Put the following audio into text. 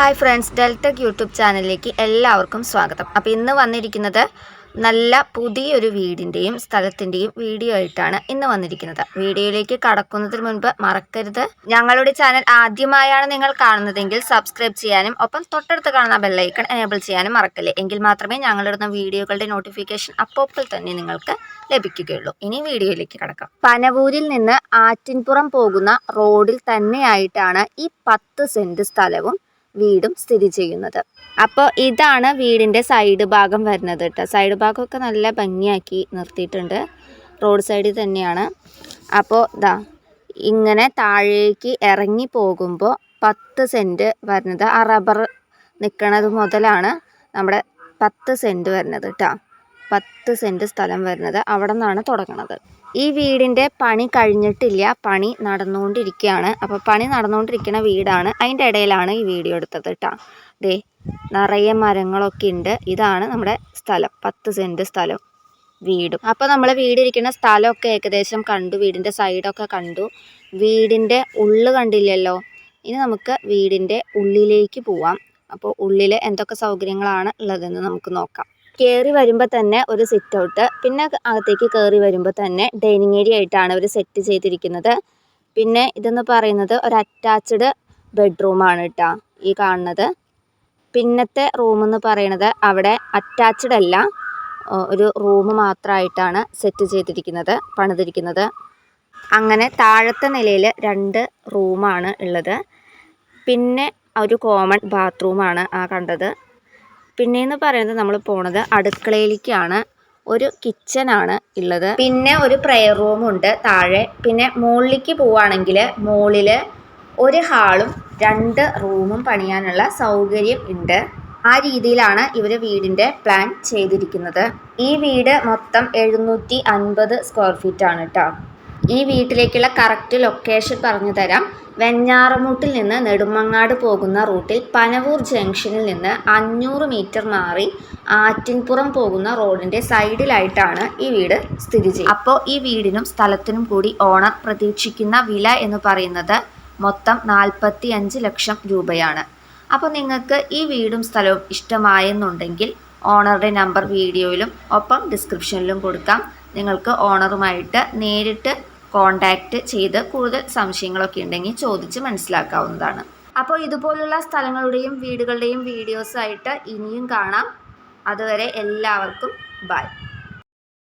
Hi friends Deltech YouTube ചാനലിലേക്ക് എല്ലാവർക്കും സ്വാഗതം. അപ്പോൾ ഇന്ന് വന്നിരിക്കുന്നത് നല്ല പുതിയൊരു വീടിന്റെയും സ്ഥലത്തിന്റെയും വീഡിയോ ആയിട്ടാണ് ഇന്ന് വന്നിരിക്കുന്നത്. വീഡിയോയിലേക്ക് കടക്കുന്നതിന് മുൻപ് മറക്കരുത്. ഞങ്ങളുടെ ചാനൽ ആദ്യമായാണ് നിങ്ങൾ കാണുന്നതെങ്കിൽ സബ്സ്ക്രൈബ് ചെയ്യാനും ഒപ്പം തൊട്ടടുത്ത് കാണുന്ന ബെല്ലൈക്കൺ എനേബിൾ ചെയ്യാനും മറക്കല്ലേ. എങ്കിൽ മാത്രമേ ഞങ്ങളിടുന്ന വീഡിയോകളുടെ നോട്ടിഫിക്കേഷൻ അപ്പോൾ തന്നെ നിങ്ങൾക്ക് ലഭിക്കുകയുള്ളൂ. ഇനി വീഡിയോയിലേക്ക് കടക്കാം. പനവൂരിൽ നിന്ന് ആറ്റിൻപുറം പോകുന്ന റോഡിൽ തന്നെയായിട്ടാണ് ഈ പത്ത് സെന്റ് സ്ഥലവും വീടും സ്ഥിതി ചെയ്യുന്നത്. അപ്പോൾ ഇതാണ് വീടിന്റെ സൈഡ് ഭാഗം വരുന്നത് കേട്ടോ. സൈഡ് ഭാഗമൊക്കെ നല്ല ഭംഗിയാക്കി നിർത്തിയിട്ടുണ്ട്. റോഡ് സൈഡിൽ തന്നെയാണ്. അപ്പോൾ ഇതാ ഇങ്ങനെ താഴേക്ക് ഇറങ്ങി പോകുമ്പോൾ പത്ത് സെന്റ് വരുന്നത് ആ റബ്ബർ നിൽക്കണത് മുതലാണ് നമ്മുടെ പത്ത് സെന്റ് വരുന്നത് കേട്ടോ. പത്ത് സെന്റ് സ്ഥലം വരുന്നത് അവിടെ നിന്നാണ് തുടങ്ങുന്നത് ഈ വീടിന്റെ പണി കഴിഞ്ഞിട്ടില്ല. പണി നടന്നുകൊണ്ടിരിക്കുകയാണ്. അപ്പോൾ പണി നടന്നുകൊണ്ടിരിക്കുന്ന വീടാണ്. അതിന്റെ ഇടയിലാണ് ഈ വീഡിയോ എടുത്തത് കേട്ടോ ദേ നിറയെ മരങ്ങളൊക്കെ ഉണ്ട്. ഇതാണ് നമ്മുടെ സ്ഥലം. പത്ത് സെന്റ് സ്ഥലം വീടും. അപ്പോൾ നമ്മൾ വീടിരിക്കുന്ന സ്ഥലമൊക്കെ ഏകദേശം കണ്ടു. വീടിന്റെ സൈഡൊക്കെ കണ്ടു. വീടിന്റെ ഉള്ളു കണ്ടില്ലല്ലോ? ഇനി നമുക്ക് വീടിന്റെ ഉള്ളിലേക്ക് പോവാം. അപ്പോൾ ഉള്ളിൽ എന്തൊക്കെ സൗകര്യങ്ങളാണ് ഉള്ളതെന്ന് നമുക്ക് നോക്കാം. കയറി വരുമ്പോൾ തന്നെ ഒരു സിറ്റ് ഔട്ട് പിന്നെ അകത്തേക്ക് കയറി വരുമ്പോൾ തന്നെ ഡൈനിങ് ഏരിയ ആയിട്ടാണ് അവർ സെറ്റ് ചെയ്തിരിക്കുന്നത്. പിന്നെ ഇതെന്ന് പറയുന്നത് ഒരു അറ്റാച്ച്ഡ് ബെഡ്റൂമാണ് കേട്ടോ ഈ കാണുന്നത്. പിന്നത്തെ റൂം എന്ന് പറയുന്നത് അവിടെ അറ്റാച്ച്ഡ് അല്ല ഒരു റൂം മാത്രമായിട്ടാണ് സെറ്റ് ചെയ്തിരിക്കുന്നത് പണിതിരിക്കുന്നത്. അങ്ങനെ താഴത്തെ നിലയിൽ രണ്ട് റൂമാണ് ഉള്ളത്. പിന്നെ ഒരു കോമൺ ബാത്റൂമാണ് ആ കണ്ടത്. പിന്നെയെന്ന് പറയുന്നത് നമ്മൾ പോണത് അടുക്കളയിലേക്കാണ്. ഒരു കിച്ചൺ ആണ് ഉള്ളത് പിന്നെ ഒരു പ്രെയർ ഉണ്ട് താഴെ. പിന്നെ മുകളിലേക്ക് പോവുകയാണെങ്കിൽ മുകളിൽ ഒരു ഹാളും രണ്ട് റൂമും പണിയാനുള്ള സൗകര്യം ഉണ്ട്. ആ രീതിയിലാണ് ഇവർ വീടിന്റെ പ്ലാൻ ചെയ്തിരിക്കുന്നത്. ഈ വീട് മൊത്തം എഴുന്നൂറ്റി അൻപത് സ്ക്വയർ ഫീറ്റ് ആണ് കേട്ടോ ഈ വീട്ടിലേക്കുള്ള കറക്റ്റ് ലൊക്കേഷൻ പറഞ്ഞു തരാം വെഞ്ഞാറമൂട്ടിൽ നിന്ന് നെടുമങ്ങാട് പോകുന്ന റൂട്ടിൽ പനവൂർ ജംഗ്ഷനിൽ നിന്ന് അഞ്ഞൂറ് മീറ്റർ മാറി ആറ്റിൻപുറം പോകുന്ന റോഡിന്റെ സൈഡിലായിട്ടാണ് ഈ വീട് സ്ഥിതി ചെയ്യുന്നത്. അപ്പോൾ ഈ വീടിനും സ്ഥലത്തിനും കൂടി ഓണർ പ്രതീക്ഷിക്കുന്ന വില എന്ന് പറയുന്നത് മൊത്തം നാൽപ്പത്തി അഞ്ച് ലക്ഷം രൂപയാണ്. അപ്പോൾ നിങ്ങൾക്ക് ഈ വീടും സ്ഥലവും ഇഷ്ടമായെന്നുണ്ടെങ്കിൽ ഓണറുടെ നമ്പർ വീഡിയോയിലും ഒപ്പം ഡിസ്ക്രിപ്ഷനിലും കൊടുക്കാം. നിങ്ങൾക്ക് ഓണറുമായിട്ട് നേരിട്ട് കോണ്ടാക്റ്റ് ചെയ്ത് കൂടുതൽ സംശയങ്ങളൊക്കെ ഉണ്ടെങ്കിൽ ചോദിച്ച് മനസ്സിലാക്കാവുന്നതാണ്. അപ്പോൾ ഇതുപോലുള്ള സ്ഥലങ്ങളുടെയും വീടുകളുടെയും വീഡിയോസായിട്ട് ഇനിയും കാണാം. അതുവരെ എല്ലാവർക്കും ബൈ